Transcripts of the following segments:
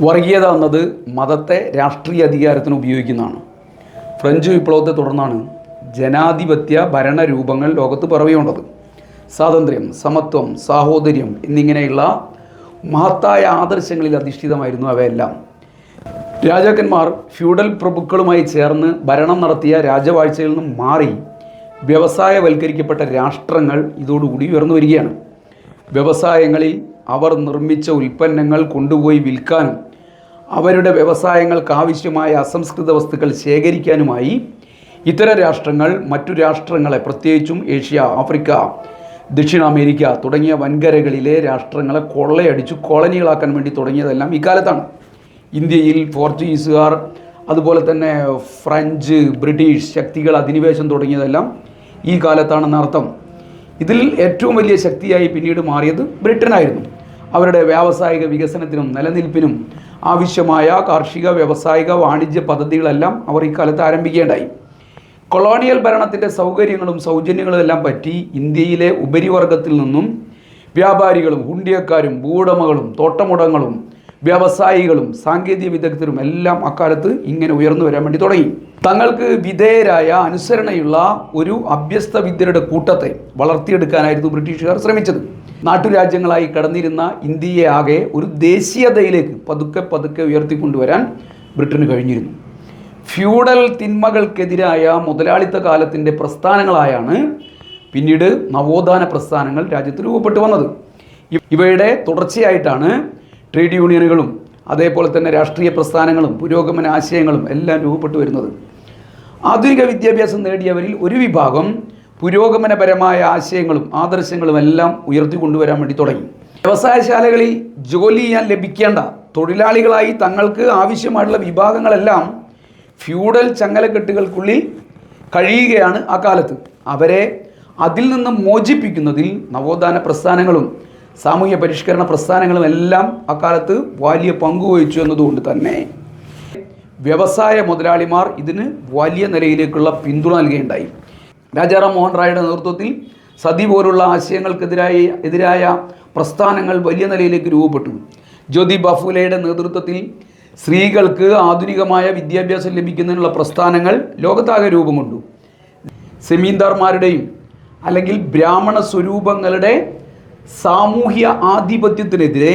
വർഗീയത എന്നത് മതത്തെ രാഷ്ട്രീയ അധികാരത്തിന് ഉപയോഗിക്കുന്നതാണ്. ഫ്രഞ്ച് വിപ്ലവത്തെ തുടർന്നാണ് ജനാധിപത്യ ഭരണരൂപങ്ങൾ ലോകത്ത് പിറവിയുണ്ടത് സ്വാതന്ത്ര്യം സമത്വം സാഹോദര്യം എന്നിങ്ങനെയുള്ള മഹത്തായ ആദർശങ്ങളിൽ അധിഷ്ഠിതമായിരുന്നു അവയെല്ലാം. രാജാക്കന്മാർ ഫ്യൂഡൽ പ്രഭുക്കളുമായി ചേർന്ന് ഭരണം നടത്തിയ രാജവാഴ്ചയിൽ നിന്നും മാറി വ്യവസായവൽക്കരിക്കപ്പെട്ട രാഷ്ട്രങ്ങൾ ഇതോടുകൂടി ഉയർന്നു വരികയാണ്. വ്യവസായങ്ങളിൽ അവർ നിർമ്മിച്ച ഉൽപ്പന്നങ്ങൾ കൊണ്ടുപോയി വിൽക്കാനും അവരുടെ വ്യവസായങ്ങൾക്ക് ആവശ്യമായ അസംസ്കൃത വസ്തുക്കൾ ശേഖരിക്കാനുമായി ഇത്തരം രാഷ്ട്രങ്ങൾ മറ്റു രാഷ്ട്രങ്ങളെ പ്രത്യേകിച്ചും ഏഷ്യ ആഫ്രിക്ക ദക്ഷിണ അമേരിക്ക തുടങ്ങിയ വൻകരകളിലെ രാഷ്ട്രങ്ങളെ കൊള്ളയടിച്ചു കോളനികളാക്കാൻ വേണ്ടി തുടങ്ങിയതെല്ലാം ഇക്കാലത്താണ്. ഇന്ത്യയിൽ പോർച്ചുഗീസുകാർ അതുപോലെ തന്നെ ഫ്രഞ്ച് ബ്രിട്ടീഷ് ശക്തികൾ അധിനിവേശം തുടങ്ങിയതെല്ലാം ഈ കാലത്താണെന്ന് അർത്ഥം. ഇതിൽ ഏറ്റവും വലിയ ശക്തിയായി പിന്നീട് മാറിയത് ബ്രിട്ടനായിരുന്നു. അവരുടെ വ്യാവസായിക വികസനത്തിനും നിലനിൽപ്പിനും ആവശ്യമായ കാർഷിക വ്യാവസായിക വാണിജ്യ പദ്ധതികളെല്ലാം അവർ ഇക്കാലത്ത് ആരംഭിക്കേണ്ടായി കൊളോണിയൽ ഭരണത്തിന്റെ സൗകര്യങ്ങളും സൗജന്യങ്ങളും എല്ലാം പറ്റി ഇന്ത്യയിലെ ഉപരിവർഗത്തിൽ നിന്നും വ്യാപാരികളും ഹുണ്ടിയക്കാരും ഭൂവുടമകളും തോട്ടമുടങ്ങളും വ്യവസായികളും സാങ്കേതിക വിദഗ്ധരും എല്ലാം അക്കാലത്ത് ഇങ്ങനെ ഉയർന്നു വരാൻ വേണ്ടി തുടങ്ങി. തങ്ങൾക്ക് വിധേയരായ അനുസരണയുള്ള ഒരു അഭ്യസ്ത വിദ്യരുടെ കൂട്ടത്തെ വളർത്തിയെടുക്കാനായിരുന്നു ബ്രിട്ടീഷുകാർ ശ്രമിച്ചത്. നാട്ടുരാജ്യങ്ങളായി കടന്നിരുന്ന ഇന്ത്യയെ ആകെ ഒരു ദേശീയതയിലേക്ക് പതുക്കെ പതുക്കെ ഉയർത്തിക്കൊണ്ടുവരാൻ ബ്രിട്ടന് കഴിഞ്ഞിരുന്നു. ഫ്യൂഡൽ തിന്മകൾക്കെതിരായ മുതലാളിത്ത കാലത്തിന്റെ പ്രസ്ഥാനങ്ങളായാണ് പിന്നീട് നവോത്ഥാന പ്രസ്ഥാനങ്ങൾ രാജ്യത്ത് രൂപപ്പെട്ടു വന്നത്. ഇവയുടെ തുടർച്ചയായിട്ടാണ് ട്രേഡ് യൂണിയനുകളും അതേപോലെ തന്നെ രാഷ്ട്രീയ പ്രസ്ഥാനങ്ങളും പുരോഗമന ആശയങ്ങളും എല്ലാം രൂപപ്പെട്ടു വരുന്നത്. ആധുനിക വിദ്യാഭ്യാസം നേടിയവരിൽ ഒരു വിഭാഗം പുരോഗമനപരമായ ആശയങ്ങളും ആദർശങ്ങളും എല്ലാം ഉയർത്തി കൊണ്ടുവരാൻ വേണ്ടി തുടങ്ങി. വ്യവസായശാലകളിൽ ജോലി ചെയ്യാൻ ലഭിക്കേണ്ട തൊഴിലാളികളായി തങ്ങൾക്ക് ആവശ്യമായിട്ടുള്ള വിഭാഗങ്ങളെല്ലാം ഫ്യൂഡൽ ചങ്ങലക്കെട്ടുകൾക്കുള്ളിൽ കഴിയുകയാണ് ആ കാലത്ത്. അവരെ അതിൽ നിന്ന് മോചിപ്പിക്കുന്നതിൽ നവോത്ഥാന പ്രസ്ഥാനങ്ങളും സാമൂഹ്യ പരിഷ്കരണ പ്രസ്ഥാനങ്ങളും എല്ലാം അക്കാലത്ത് വലിയ പങ്കുവഹിച്ചു എന്നതുകൊണ്ട് തന്നെ. വ്യവസായ മുതലാളിമാർ ഇതിന് വലിയ നിലയിലേക്കുള്ള പിന്തുണ നൽകുകയുണ്ടായി. രാജാറാം മോഹൻ റായുടെ നേതൃത്വത്തിൽ സതി പോലുള്ള ആശയങ്ങൾക്കെതിരായി എതിരായ പ്രസ്ഥാനങ്ങൾ വലിയ നിലയിലേക്ക് രൂപപ്പെട്ടു. ജ്യോതി ബാഫുലയുടെ നേതൃത്വത്തിൽ സ്ത്രീകൾക്ക് ആധുനികമായ വിദ്യാഭ്യാസം ലഭിക്കുന്നതിനുള്ള പ്രസ്ഥാനങ്ങൾ ലോകത്താകെ രൂപം കൊണ്ടു സെമീന്ദാർമാരുടെയും അല്ലെങ്കിൽ ബ്രാഹ്മണ സ്വരൂപങ്ങളുടെ സാമൂഹ്യ ആധിപത്യത്തിനെതിരെ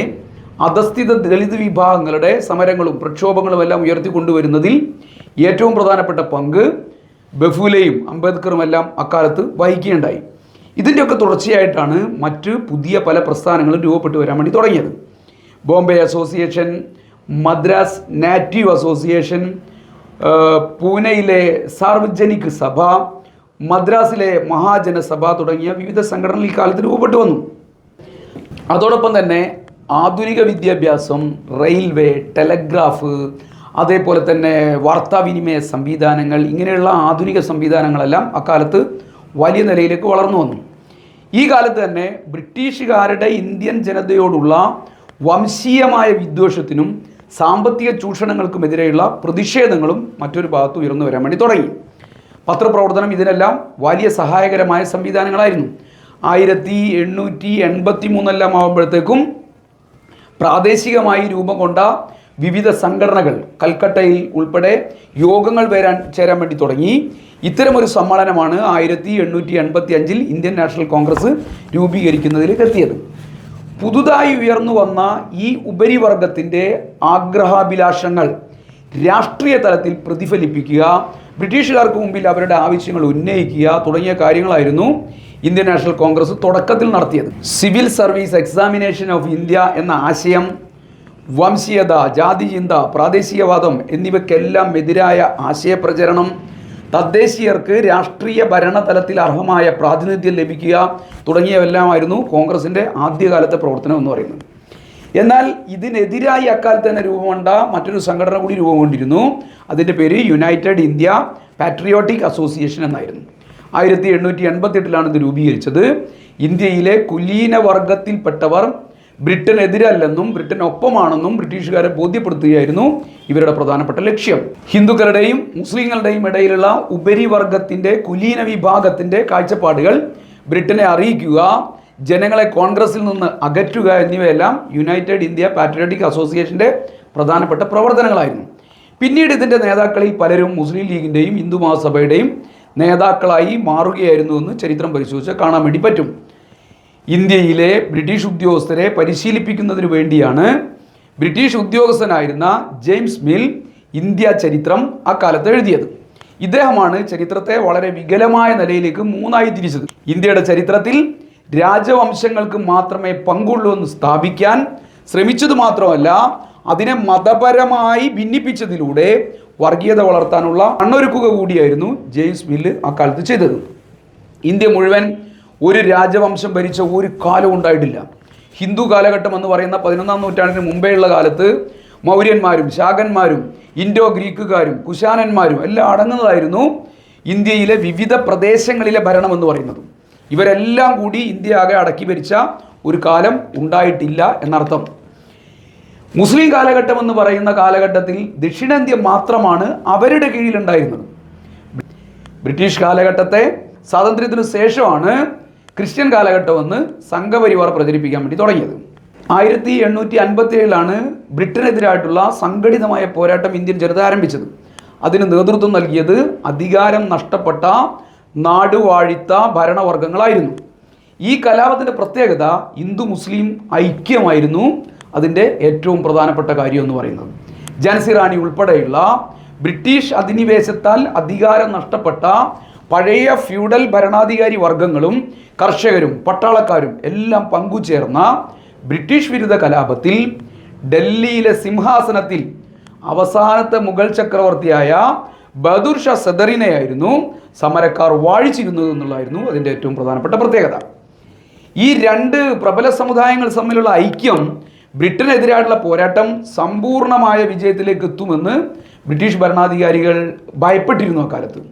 അധസ്ഥിത ദളിത് വിഭാഗങ്ങളുടെ സമരങ്ങളും പ്രക്ഷോഭങ്ങളും എല്ലാം ഉയർത്തിക്കൊണ്ടുവരുന്നതിൽ ഏറ്റവും പ്രധാനപ്പെട്ട പങ്ക് ബഫൂലയും അംബേദ്കറും എല്ലാം അക്കാലത്ത് വഹിക്കുകയുണ്ടായി ഇതിന്റെയൊക്കെ തുടർച്ചയായിട്ടാണ് മറ്റ് പുതിയ പല പ്രസ്ഥാനങ്ങളും രൂപപ്പെട്ടു വരാൻ വേണ്ടി തുടങ്ങിയത്. Bombay association Madras native association പൂനെയിലെ സാർവജനിക് സഭ മദ്രാസിലെ മഹാജനസഭ തുടങ്ങിയ വിവിധ സംഘടനകൾ ഈ കാലത്ത് രൂപപ്പെട്ടു വന്നു. അതോടൊപ്പം തന്നെ ആധുനിക വിദ്യാഭ്യാസം റെയിൽവേ ടെലഗ്രാഫ് അതേപോലെ തന്നെ വാർത്താവിനിമയ സംവിധാനങ്ങൾ ഇങ്ങനെയുള്ള ആധുനിക സംവിധാനങ്ങളെല്ലാം അക്കാലത്ത് വലിയ നിലയിലേക്ക് വളർന്നു വന്നു. ഈ കാലത്ത് തന്നെ ബ്രിട്ടീഷുകാരുടെ ഇന്ത്യൻ ജനതയോടുള്ള വംശീയമായ വിദ്വേഷത്തിനും സാമ്പത്തിക ചൂഷണങ്ങൾക്കുമെതിരെയുള്ള പ്രതിഷേധങ്ങളും മറ്റൊരു ഭാഗത്ത് ഉയർന്നു വരാൻ വേണ്ടി തുടങ്ങി. പത്രപ്രവർത്തനം ഇതിനെല്ലാം വലിയ സഹായകരമായ സംവിധാനങ്ങളായിരുന്നു. ആയിരത്തി എണ്ണൂറ്റി എൺപത്തി മൂന്നെല്ലാം ആകുമ്പോഴത്തേക്കും പ്രാദേശികമായി രൂപം കൊണ്ട വിവിധ സംഘടനകൾ കൽക്കട്ടയിൽ ഉൾപ്പെടെ യോഗങ്ങൾ വരാൻ ചേരാൻ വേണ്ടി തുടങ്ങി. ഇത്തരമൊരു സമ്മേളനമാണ് ആയിരത്തി എണ്ണൂറ്റി എൺപത്തി അഞ്ചിൽ ഇന്ത്യൻ നാഷണൽ കോൺഗ്രസ് രൂപീകരിക്കുന്നതിലേക്ക് എത്തിയത് പുതുതായി ഉയർന്നു വന്ന ഈ ഉപരിവർഗത്തിന്റെ ആഗ്രഹാഭിലാഷങ്ങൾ രാഷ്ട്രീയ തലത്തിൽ പ്രതിഫലിപ്പിക്കുക ബ്രിട്ടീഷുകാർക്ക് മുമ്പിൽ അവരുടെ ആവശ്യങ്ങൾ ഉന്നയിക്കുക തുടങ്ങിയ കാര്യങ്ങളായിരുന്നു ഇന്ത്യൻ നാഷണൽ കോൺഗ്രസ് തുടക്കത്തിൽ നടത്തിയത്. Civil service examination of India എന്ന ആശയം വംശീയത ജാതിചിന്ത പ്രാദേശികവാദം എന്നിവയ്ക്കെല്ലാം എതിരായ ആശയപ്രചരണം. തദ്ദേശീയർക്ക് രാഷ്ട്രീയ ഭരണതലത്തിൽ അർഹമായ പ്രാതിനിധ്യം ലഭിക്കുക തുടങ്ങിയവെല്ലാമായിരുന്നു കോൺഗ്രസിന്റെ ആദ്യകാലത്തെ പ്രവർത്തനം എന്ന് പറയുന്നത്. എന്നാൽ ഇതിനെതിരായി അക്കാലത്ത് തന്നെ രൂപം കൊണ്ട മറ്റൊരു സംഘടന കൂടി രൂപം കൊണ്ടിരുന്നു അതിന്റെ പേര് യുണൈറ്റഡ് ഇന്ത്യ പാട്രിയോട്ടിക് അസോസിയേഷൻ എന്നായിരുന്നു. ആയിരത്തി എണ്ണൂറ്റി എൺപത്തെട്ടിലാണ് ഇത് രൂപീകരിച്ചത്. ഇന്ത്യയിലെ കുലീന വർഗത്തിൽപ്പെട്ടവർ ബ്രിട്ടനെതിരല്ലെന്നും ബ്രിട്ടൻ ഒപ്പമാണെന്നും ബ്രിട്ടീഷുകാരെ ബോധ്യപ്പെടുത്തുകയായിരുന്നു ഇവരുടെ പ്രധാനപ്പെട്ട ലക്ഷ്യം. ഹിന്ദുക്കളുടെയും മുസ്ലിങ്ങളുടെയും ഇടയിലുള്ള ഉപരിവർഗത്തിന്റെ കുലീന വിഭാഗത്തിന്റെ കാഴ്ചപ്പാടുകൾ ബ്രിട്ടനെ അറിയിക്കുക ജനങ്ങളെ കോൺഗ്രസിൽ നിന്ന് അകറ്റുക എന്നിവയെല്ലാം യുണൈറ്റഡ് ഇന്ത്യ പാട്രിയോട്ടിക് അസോസിയേഷന്റെ പ്രധാനപ്പെട്ട പ്രവർത്തനങ്ങളായിരുന്നു. പിന്നീട് ഇതിന്റെ നേതാക്കളിൽ പലരും മുസ്ലിം ലീഗിന്റെയും ഹിന്ദു മഹാസഭയുടെയും നേതാക്കളായി മാറുകയായിരുന്നു എന്ന് ചരിത്രം പരിശോധിച്ച് കാണാൻ വേണ്ടി പറ്റും. ഇന്ത്യയിലെ ബ്രിട്ടീഷ് ഉദ്യോഗസ്ഥരെ പരിശീലിപ്പിക്കുന്നതിന് വേണ്ടിയാണ് ബ്രിട്ടീഷ് ഉദ്യോഗസ്ഥനായിരുന്ന ജെയിംസ് മിൽ ഇന്ത്യ ചരിത്രം അക്കാലത്ത് എഴുതിയത്. ഇദ്ദേഹമാണ് ചരിത്രത്തെ വളരെ വികലമായ നിലയിലേക്ക് മൂന്നായി തിരിച്ചത്. ഇന്ത്യയുടെ ചരിത്രത്തിൽ രാജവംശങ്ങൾക്ക് മാത്രമേ പങ്കുള്ളൂ എന്ന് സ്ഥാപിക്കാൻ ശ്രമിച്ചത് മാത്രമല്ല അതിനെ മതപരമായി ഭിന്നിപ്പിച്ചതിലൂടെ വർഗീയത വളർത്താനുള്ള കണ്ണൊരുക്കുക കൂടിയായിരുന്നു ജെയിംസ് മില്ല് അക്കാലത്ത് ചെയ്തത്. ഇന്ത്യ മുഴുവൻ ഒരു രാജവംശം ഭരിച്ച ഒരു കാലം ഉണ്ടായിട്ടില്ല. ഹിന്ദു കാലഘട്ടം എന്ന് പറയുന്ന പതിനൊന്നാം നൂറ്റാണ്ടിന് മുമ്പേ ഉള്ള കാലത്ത് മൗര്യന്മാരും ശാകന്മാരും ഇൻഡോ ഗ്രീക്കുകാരും കുശാനന്മാരും എല്ലാം അടങ്ങുന്നതായിരുന്നു ഇന്ത്യയിലെ വിവിധ പ്രദേശങ്ങളിലെ ഭരണം എന്ന് പറയുന്നത്. ഇവരെല്ലാം കൂടി ഇന്ത്യ ആകെ അടക്കി ഭരിച്ച ഒരു കാലം ഉണ്ടായിട്ടില്ല എന്നർത്ഥം. മുസ്ലിം കാലഘട്ടം എന്ന് പറയുന്ന കാലഘട്ടത്തിൽ ദക്ഷിണേന്ത്യ മാത്രമാണ് അവരുടെ കീഴിലുണ്ടായിരുന്നത്. ബ്രിട്ടീഷ് കാലഘട്ടത്തെ സ്വാതന്ത്ര്യത്തിനു ശേഷമാണ് ക്രിസ്ത്യൻ കാലഘട്ടമെന്ന് സംഘപരിവാർ പ്രചരിപ്പിക്കാൻ വേണ്ടി തുടങ്ങിയത്. ആയിരത്തി എണ്ണൂറ്റി അൻപത്തി ഏഴിലാണ് ബ്രിട്ടനെതിരായിട്ടുള്ള സംഘടിതമായ പോരാട്ടം ഇന്ത്യൻ ജനത ആരംഭിച്ചത്. അതിന് നേതൃത്വം നൽകിയത് അധികാരം നഷ്ടപ്പെട്ട നാടുവാഴിത്ത ഭരണവർഗങ്ങളായിരുന്നു. ഈ കലാപത്തിന്റെ പ്രത്യേകത ഹിന്ദു മുസ്ലിം ഐക്യമായിരുന്നു അതിന്റെ ഏറ്റവും പ്രധാനപ്പെട്ട കാര്യം എന്ന് പറയുന്നത്. ജാൻസി റാണി ഉൾപ്പെടെയുള്ള ബ്രിട്ടീഷ് അധിനിവേശത്താൽ അധികാരം നഷ്ടപ്പെട്ട പഴയ ഫ്യൂഡൽ ഭരണാധികാരി വർഗങ്ങളും കർഷകരും പട്ടാളക്കാരും എല്ലാം പങ്കുചേർന്ന ബ്രിട്ടീഷ് വിരുദ്ധ കലാപത്തിൽ ഡൽഹിയിലെ സിംഹാസനത്തിൽ അവസാനത്തെ മുഗൾ ചക്രവർത്തിയായ ബഹദൂർ ഷാ സദറിനെയായിരുന്നു സമരക്കാർ വാഴിച്ചിരുന്നത് എന്നുള്ളതായിരുന്നു അതിന്റെ ഏറ്റവും പ്രധാനപ്പെട്ട പ്രത്യേകത. ഈ രണ്ട് പ്രബല സമുദായങ്ങൾ തമ്മിലുള്ള ഐക്യം ബ്രിട്ടനെതിരായിട്ടുള്ള പോരാട്ടം സമ്പൂർണമായ വിജയത്തിലേക്ക് എത്തുമെന്ന് ബ്രിട്ടീഷ് ഭരണാധികാരികൾ ഭയപ്പെട്ടിരുന്നു അക്കാലത്ത്.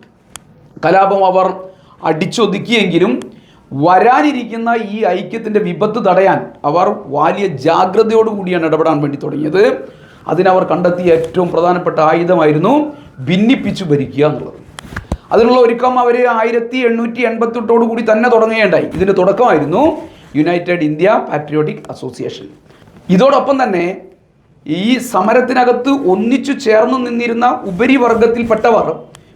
കലാപം അവർ അടിച്ചൊതുക്കിയെങ്കിലും വരാനിരിക്കുന്ന ഈ ഐക്യത്തിന്റെ വിപത്ത് തടയാൻ അവർ വലിയ ജാഗ്രതയോടുകൂടിയാണ് ഇടപെടാൻ വേണ്ടി തുടങ്ങിയത്. അതിനവർ കണ്ടെത്തിയ ഏറ്റവും പ്രധാനപ്പെട്ട ആയുധമായിരുന്നു ഭിന്നിപ്പിച്ചു ഭരിക്കുക എന്നുള്ളത്. അതിനുള്ള ഒരുക്കം അവർ ആയിരത്തി എണ്ണൂറ്റി എൺപത്തെട്ടോടു കൂടി തന്നെ തുടങ്ങുകയുണ്ടായി. ഇതിന്റെ തുടക്കമായിരുന്നു യുണൈറ്റഡ് ഇന്ത്യ പാട്രിയോട്ടിക് അസോസിയേഷൻ. ഇതോടൊപ്പം തന്നെ ഈ സമരത്തിനകത്ത് ഒന്നിച്ചു ചേർന്ന് നിന്നിരുന്ന ഉപരിവർഗത്തിൽപ്പെട്ടവർ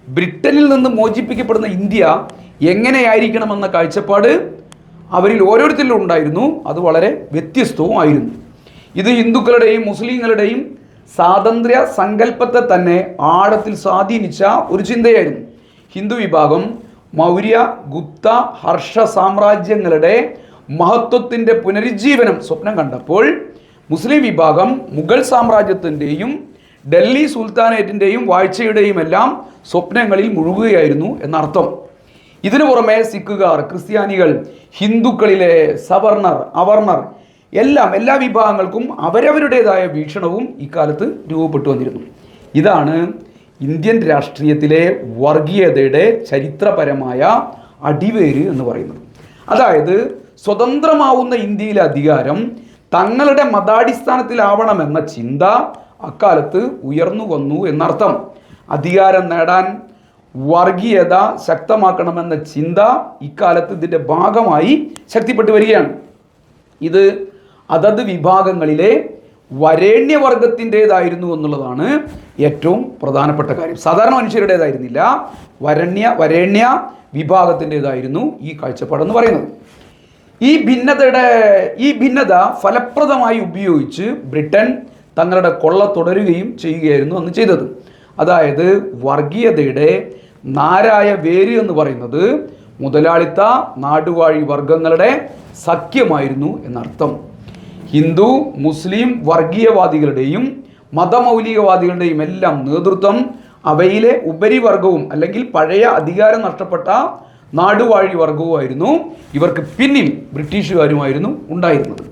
ബ്രിട്ടനിൽ നിന്ന് മോചിപ്പിക്കപ്പെടുന്ന ഇന്ത്യ എങ്ങനെയായിരിക്കണമെന്ന കാഴ്ചപ്പാട് അവരിൽ ഓരോരുത്തരിലും ഉണ്ടായിരുന്നു. അത് വളരെ വ്യത്യസ്തവും ആയിരുന്നു. ഇത് ഹിന്ദുക്കളുടെയും മുസ്ലിങ്ങളുടെയും സ്വാതന്ത്ര്യ സങ്കല്പത്തെ തന്നെ ആഴത്തിൽ സ്വാധീനിച്ച ഒരു ചിന്തയായിരുന്നു. ഹിന്ദു വിഭാഗം മൗര്യ ഗുപ്ത ഹർഷ സാമ്രാജ്യങ്ങളുടെ മഹത്വത്തിന്റെ പുനരുജ്ജീവനം സ്വപ്നം കണ്ടപ്പോൾ മുസ്ലിം വിഭാഗം മുഗൾ സാമ്രാജ്യത്തിന്റെയും ഡൽഹി സുൽത്താനേറ്റിന്റെയും വാഴ്ചയുടെയും എല്ലാം സ്വപ്നങ്ങളിൽ മുഴുകുകയായിരുന്നു എന്നർത്ഥം. ഇതിനു പുറമെ സിഖുകാർ ക്രിസ്ത്യാനികൾ ഹിന്ദുക്കളിലെ സവർണർ അവർണർ എല്ലാം എല്ലാ വിഭാഗങ്ങൾക്കും അവരവരുടേതായ വീക്ഷണവും ഇക്കാലത്ത് രൂപപ്പെട്ടു വന്നിരുന്നു. ഇതാണ് ഇന്ത്യൻ രാഷ്ട്രീയത്തിലെ വർഗീയതയുടെ ചരിത്രപരമായ അടിവേര് എന്ന് പറയുന്നത്. അതായത് സ്വതന്ത്രമാവുന്ന ഇന്ത്യയിലെ അധികാരം തങ്ങളുടെ മതാടിസ്ഥാനത്തിലാവണമെന്ന ചിന്ത അക്കാലത്ത് ഉയർന്നു വന്നു എന്നർത്ഥം. അധികാരം നേടാൻ വർഗീയത ശക്തമാക്കണമെന്ന ചിന്ത ഇക്കാലത്ത് ഇതിന്റെ ഭാഗമായി ശക്തിപ്പെട്ടു വരികയാണ്. ഇത് അതത് വിഭാഗങ്ങളിലെ വരേണ്യവർഗത്തിന്റെതായിരുന്നു എന്നുള്ളതാണ് ഏറ്റവും പ്രധാനപ്പെട്ട കാര്യം. സാധാരണ മനുഷ്യരുടേതായിരുന്നില്ല. വരണ്യ വരേണ്യ വിഭാഗത്തിന്റെതായിരുന്നു ഈ കാഴ്ചപ്പാടെന്ന് പറയുന്നത്. ഈ ഭിന്നതയുടെ ഈ ഭിന്നത ഫലപ്രദമായി ഉപയോഗിച്ച് ബ്രിട്ടൻ തങ്ങളുടെ കൊള്ള തുടരുകയും ചെയ്യുകയായിരുന്നു അന്ന് ചെയ്തത്. അതായത് വർഗീയതയുടെ നാരായ വേര് എന്ന് പറയുന്നത് മുതലാളിത്ത നാടുവാഴി വർഗങ്ങളുടെ സഖ്യമായിരുന്നു എന്നർത്ഥം. ഹിന്ദു മുസ്ലിം വർഗീയവാദികളുടെയും മതമൗലികവാദികളുടെയും എല്ലാം നേതൃത്വം അവയിലെ ഉപരിവർഗവും അല്ലെങ്കിൽ പഴയ അധികാരം നഷ്ടപ്പെട്ട നാടുവാഴി വർഗവുമായിരുന്നു. ഇവർക്ക് പിന്നിൽ ബ്രിട്ടീഷുകാരുമായിരുന്നു ഉണ്ടായിരുന്നത്.